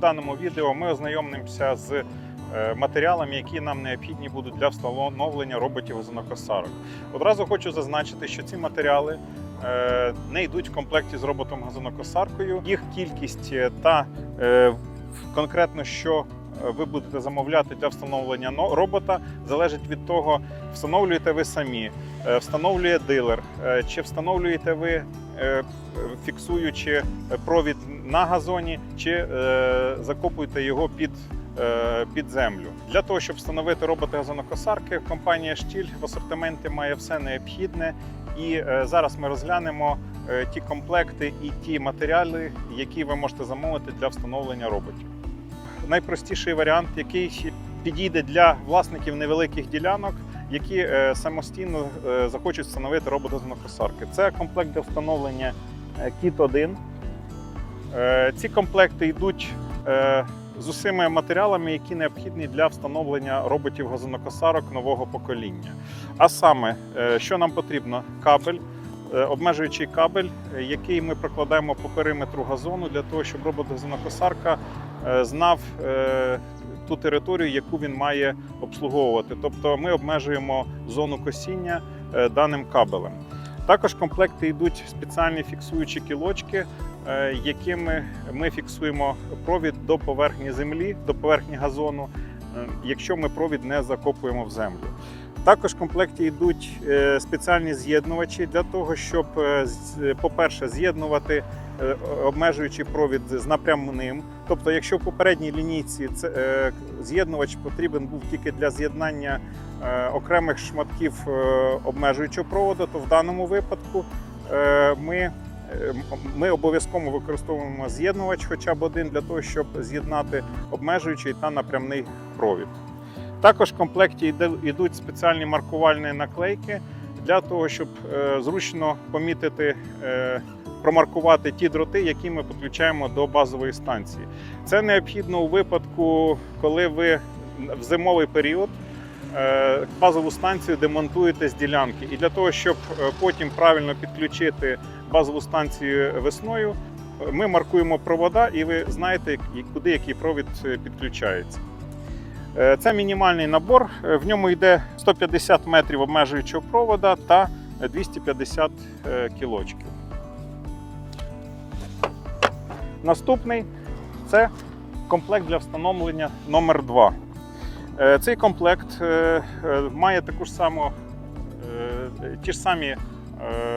даному відео ми ознайомимося з е, матеріалами, які нам необхідні будуть для встановлення роботів газонокосарок. Одразу хочу зазначити, що ці матеріали е, не йдуть в комплекті з роботом газонокосаркою. Їх кількість е, та конкретно що ви будете замовляти для встановлення но- робота, залежить від того, встановлюєте ви самі, встановлює дилер, чи встановлюєте ви фіксуючи провід на газоні, чи е, закопуєте його під, е, під землю. Для того, щоб встановити роботи газонокосарки, компанія Штіль в асортименті має все необхідне. І е, зараз ми розглянемо е, ті комплекти і ті матеріали, які ви можете замовити для встановлення роботів. Найпростіший варіант, який підійде для власників невеликих ділянок, які е, самостійно е, захочуть встановити робот газонокосарки. Це комплект для встановлення е, Kit 1. Е, Ці комплекти йдуть з усіма матеріалами, які необхідні для встановлення роботів газонокосарок нового покоління. А саме, що нам потрібно? Кабель, обмежуючий кабель, який ми прокладаємо по периметру газону для того, щоб робот газонокосарка е, знав ту територію, яку він має обслуговувати. Тобто ми обмежуємо зону косіння е, даним кабелем. Також в комплекти йдуть спеціальні фіксуючі кілочки, е, якими ми фіксуємо провід до поверхні землі, до поверхні газону, е, якщо ми провід не закопуємо в землю. Також в комплекті йдуть спеціальні з'єднувачі для того, щоб, по-перше, з'єднувати обмежуючий провід з напрямним. Тобто, якщо в попередній лінійці це, е, з'єднувач потрібен був тільки для з'єднання е, окремих шматків е, обмежуючого проводу, то в даному випадку ми, ми обов'язково використовуємо з'єднувач хоча б один для того, щоб з'єднати обмежуючий та напрямний провід. Також в комплекті йдуть спеціальні маркувальні наклейки для того, щоб е, зручно помітити, е, промаркувати ті дроти, які ми підключаємо до базової станції. Це необхідно у випадку, коли ви в зимовий період е, базову станцію демонтуєте з ділянки. І для того, щоб потім правильно підключити базову станцію весною, ми маркуємо провода, і ви знаєте, куди який провід підключається. Е, Це мінімальний набор. Е, В ньому йде 150 метрів обмежуючого провода та 250 е, кілочків. Наступний це комплект для встановлення номер 2 Е, Цей комплект має таку ж саму, ті ж самі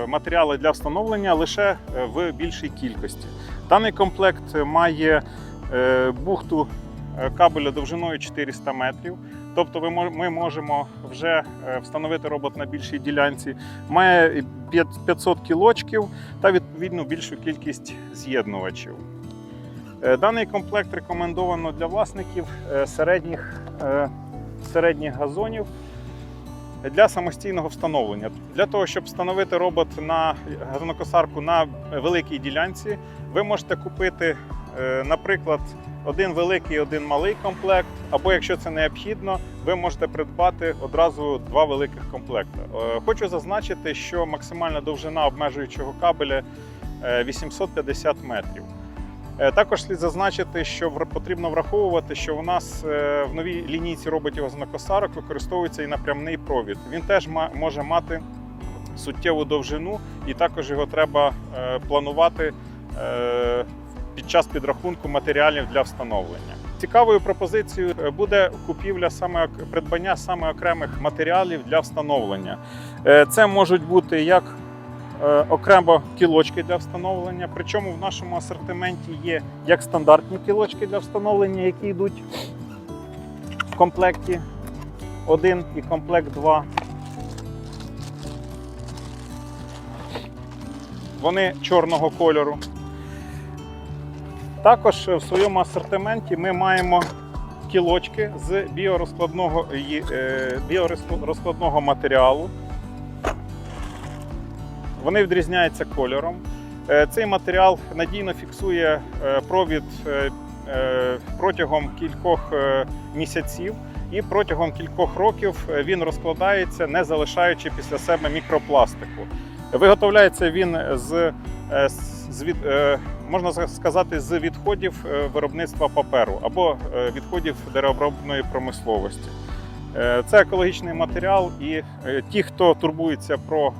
матеріали для встановлення лише в більшій кількості. Даний комплект має бухту кабеля довжиною 400 метрів. Тобто ми можемо вже е, встановити робот на більшій ділянці. Має 500 кілочків та відповідно більшу кількість з'єднувачів. Е, Даний комплект рекомендовано для власників е, середніх, е, середніх газонів для самостійного встановлення. Для того, щоб встановити робот на газонокосарку на великій ділянці, ви можете купити, е, наприклад, один великий, один малий комплект, або якщо це необхідно, ви можете придбати одразу два великих комплекти. Е, Хочу зазначити, що максимальна довжина обмежуючого кабеля е, 850 метрів. Е, Також слід зазначити, що потрібно враховувати, що у нас е, в новій лінійці роботів газонокосарок використовується і напрямний провід. Він теж може мати суттєву довжину, і також його треба е, планувати е, під час підрахунку матеріалів для встановлення. Цікавою пропозицією е, буде купівля саме придбання саме окремих матеріалів для встановлення. Е, Це можуть бути як е, окремо кілочки для встановлення. Причому в нашому асортименті є як стандартні кілочки для встановлення, які йдуть в комплекті 1 і комплект 2. Вони чорного кольору. Також в своєму асортименті ми маємо кілочки з біорозкладного, е, біорозкладного матеріалу. Вони відрізняються кольором. Е, Цей матеріал надійно фіксує е, провід е, е, протягом кількох е, місяців, і протягом кількох років е, він розкладається, не залишаючи після себе мікропластику. Виготовляється він з, е, з від- е, можна сказати, з відходів е, виробництва паперу або е, відходів деревообробної промисловості. Е, Це екологічний матеріал, і ті, хто турбується про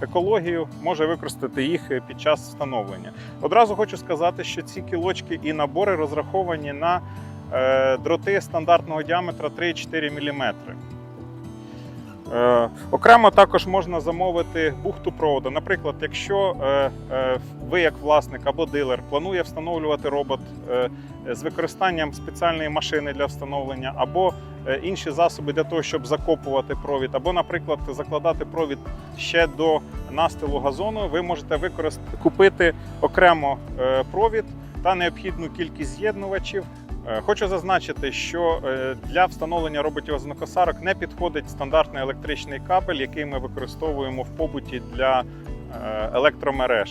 екологію, може використати їх під час встановлення. Одразу хочу сказати, що ці кілочки і набори розраховані на дроти стандартного діаметра 3-4 мм. Е, окремо також можна замовити бухту проводу. Наприклад, якщо е, е, ви, як власник або дилер, планує встановлювати робот з використанням спеціальної машини для встановлення, або інші засоби для того, щоб закопувати провід, або, наприклад, закладати провід ще до настилу газону, ви можете використати купити окремо провід та необхідну кількість з'єднувачів. Е, Хочу зазначити, що е, для встановлення роботів ознакосарок не підходить стандартний електричний кабель, який ми використовуємо в побуті для е, електромереж.